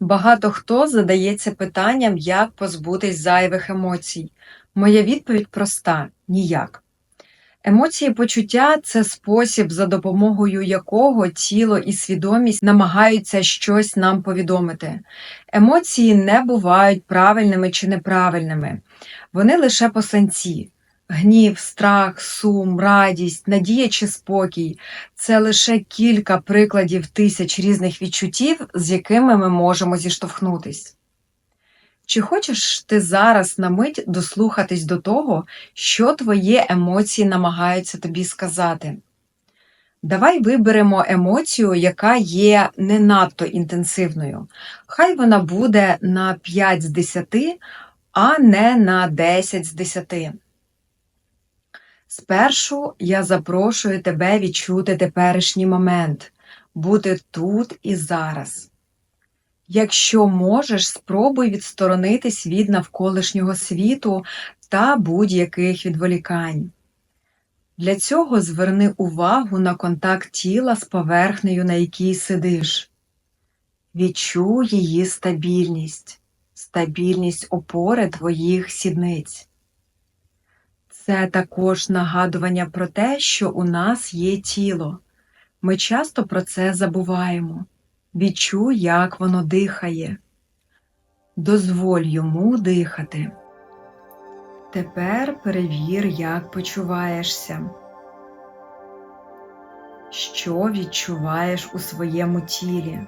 Багато хто задається питанням, як позбутись зайвих емоцій. Моя відповідь проста: ніяк. Емоції почуття це спосіб, за допомогою якого тіло і свідомість намагаються щось нам повідомити. Емоції не бувають правильними чи неправильними, вони лише посланці. Гнів, страх, сум, радість, надія чи спокій це лише кілька прикладів тисяч різних відчуттів, з якими ми можемо зіштовхнутись. Чи хочеш ти зараз на мить дослухатись до того, що твої емоції намагаються тобі сказати? Давай виберемо емоцію, яка є не надто інтенсивною. Хай вона буде на 5 з 10, а не на 10 з 10. Спершу я запрошую тебе відчути теперішній момент, бути тут і зараз. Якщо можеш, спробуй відсторонитись від навколишнього світу та будь-яких відволікань. Для цього зверни увагу на контакт тіла з поверхнею, на якій сидиш. Відчуй її стабільність, стабільність опори твоїх сідниць. Це також нагадування про те, що у нас є тіло. Ми часто про це забуваємо. Відчуй, як воно дихає. Дозволь йому дихати. Тепер перевір, як почуваєшся. Що відчуваєш у своєму тілі?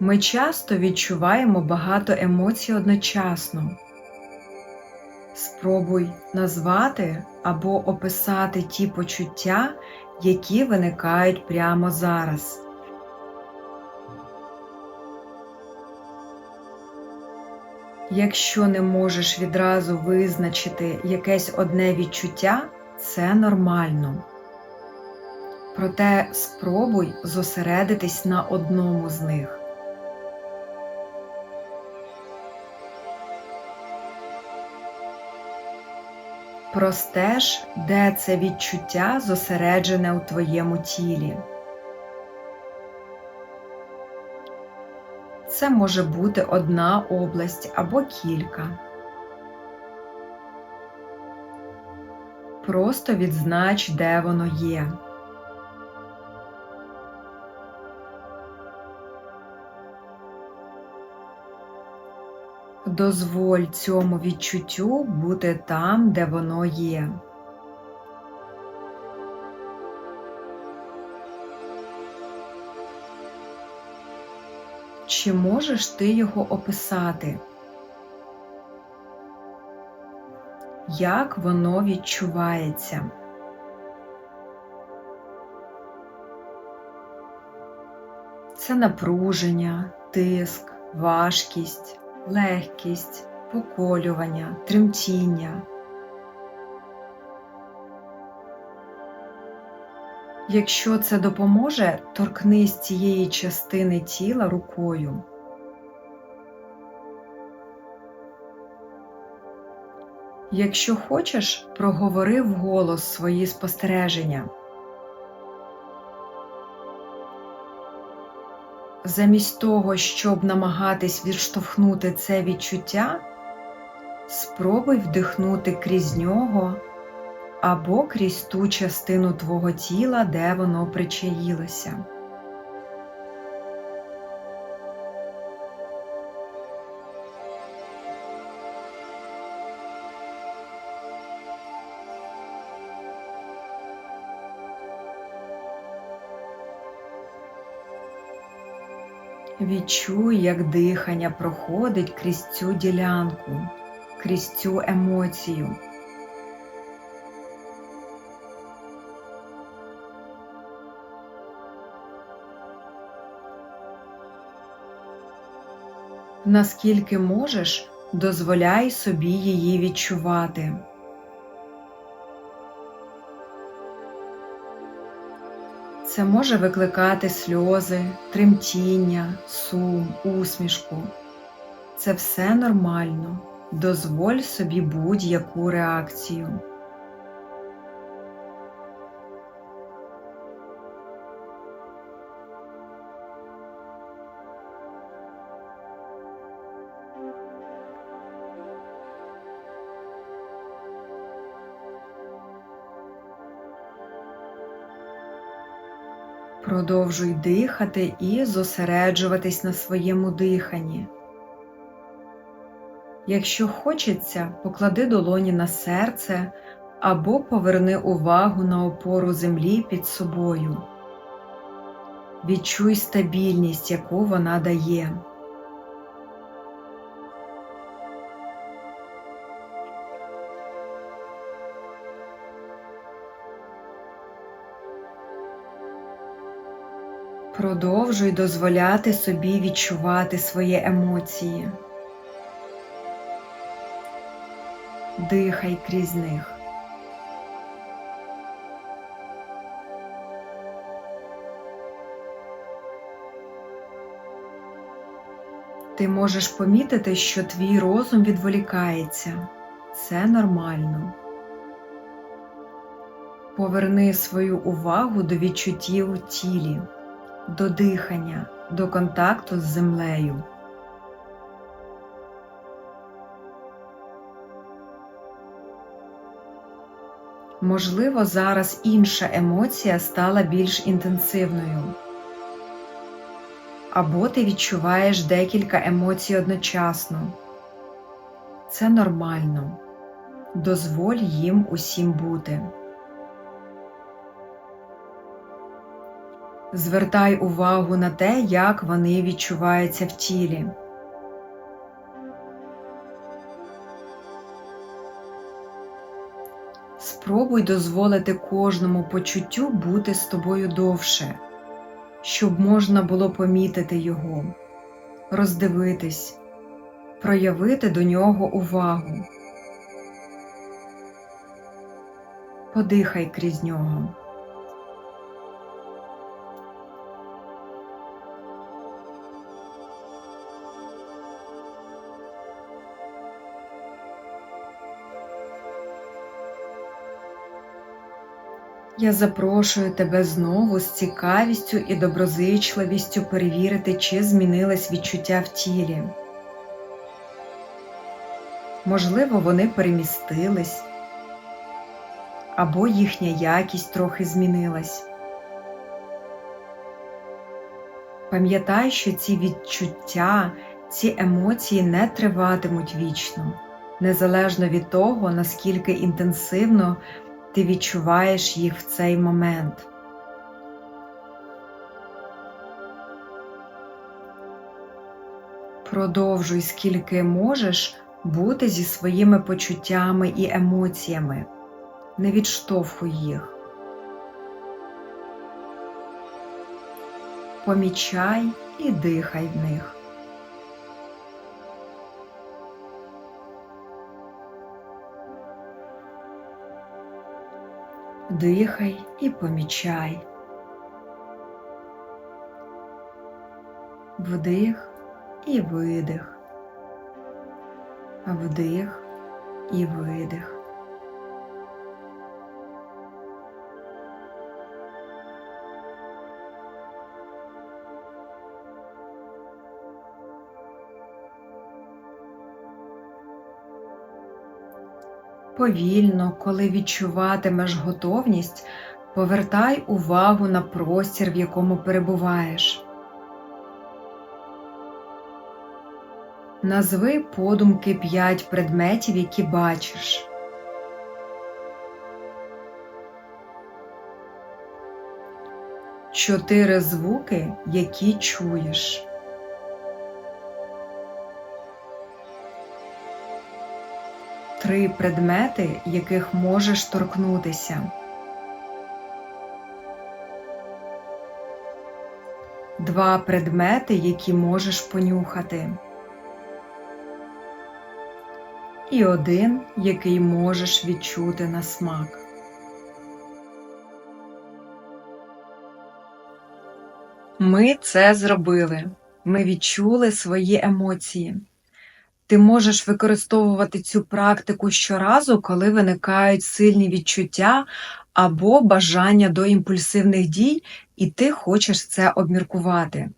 Ми часто відчуваємо багато емоцій одночасно. Спробуй назвати або описати ті почуття, які виникають прямо зараз. Якщо не можеш відразу визначити якесь одне відчуття, це нормально. Проте спробуй зосередитись на одному з них. Простеж, де це відчуття зосереджене у твоєму тілі. Це може бути одна область або кілька. Просто відзнач, де воно є. Дозволь цьому відчуттю бути там, де воно є. Чи можеш ти його описати? Як воно відчувається? Це напруження, тиск, важкість, легкість, поколювання, тремтіння. Якщо це допоможе, торкнись цієї частини тіла рукою. Якщо хочеш, проговори вголос свої спостереження. Замість того, щоб намагатись відштовхнути це відчуття, спробуй вдихнути крізь нього або крізь ту частину твого тіла, де воно причаїлося. Відчуй, як дихання проходить крізь цю ділянку, крізь цю емоцію. Наскільки можеш, дозволяй собі її відчувати. Це може викликати сльози, тремтіння, сум, усмішку. Це все нормально. Дозволь собі будь-яку реакцію. Продовжуй дихати і зосереджуватись на своєму диханні. Якщо хочеться, поклади долоні на серце або поверни увагу на опору землі під собою. Відчуй стабільність, яку вона дає. Продовжуй дозволяти собі відчувати свої емоції. Дихай крізь них. Ти можеш помітити, що твій розум відволікається. Це нормально. Поверни свою увагу до відчуттів у тілі, до дихання, до контакту з землею. Можливо, зараз інша емоція стала більш інтенсивною. Або ти відчуваєш декілька емоцій одночасно. Це нормально. Дозволь їм усім бути. Звертай увагу на те, як вони відчуваються в тілі. Спробуй дозволити кожному почуттю бути з тобою довше, щоб можна було помітити його, роздивитись, проявити до нього увагу. Подихай крізь нього. Я запрошую тебе знову з цікавістю і доброзичливістю перевірити, чи змінились відчуття в тілі. Можливо, вони перемістились, або їхня якість трохи змінилась. Пам'ятай, що ці відчуття, ці емоції не триватимуть вічно, незалежно від того, наскільки інтенсивно ти відчуваєш їх в цей момент. Продовжуй скільки можеш бути зі своїми почуттями і емоціями, не відштовхуй їх. Помічай і дихай в них. Дихай і помічай. Вдих і видих. Вдих і видих. Повільно, коли відчуватимеш готовність, повертай увагу на простір, в якому перебуваєш. Назви подумки п'ять предметів, які бачиш. Чотири звуки, які чуєш. Три предмети, яких можеш торкнутися. Два предмети, які можеш понюхати. І один, який можеш відчути на смак. Ми це зробили. Ми відчули свої емоції. Ти можеш використовувати цю практику щоразу, коли виникають сильні відчуття або бажання до імпульсивних дій, і ти хочеш це обміркувати.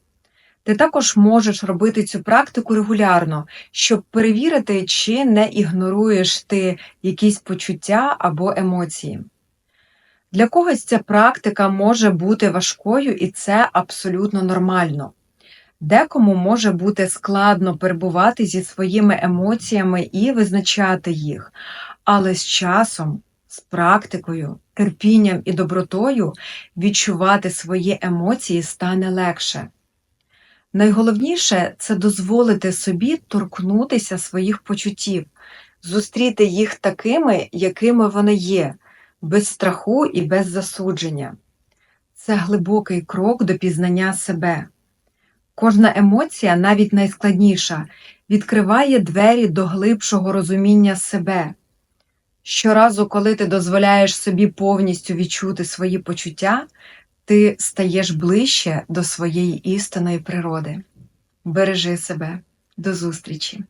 Ти також можеш робити цю практику регулярно, щоб перевірити, чи не ігноруєш ти якісь почуття або емоції. Для когось ця практика може бути важкою, і це абсолютно нормально. Декому може бути складно перебувати зі своїми емоціями і визначати їх, але з часом, з практикою, терпінням і добротою відчувати свої емоції стане легше. Найголовніше це дозволити собі торкнутися своїх почуттів, зустріти їх такими, якими вони є, без страху і без засудження. Це глибокий крок до пізнання себе. Кожна емоція, навіть найскладніша, відкриває двері до глибшого розуміння себе. Щоразу, коли ти дозволяєш собі повністю відчути свої почуття, ти стаєш ближче до своєї істинної природи. Бережи себе. До зустрічі!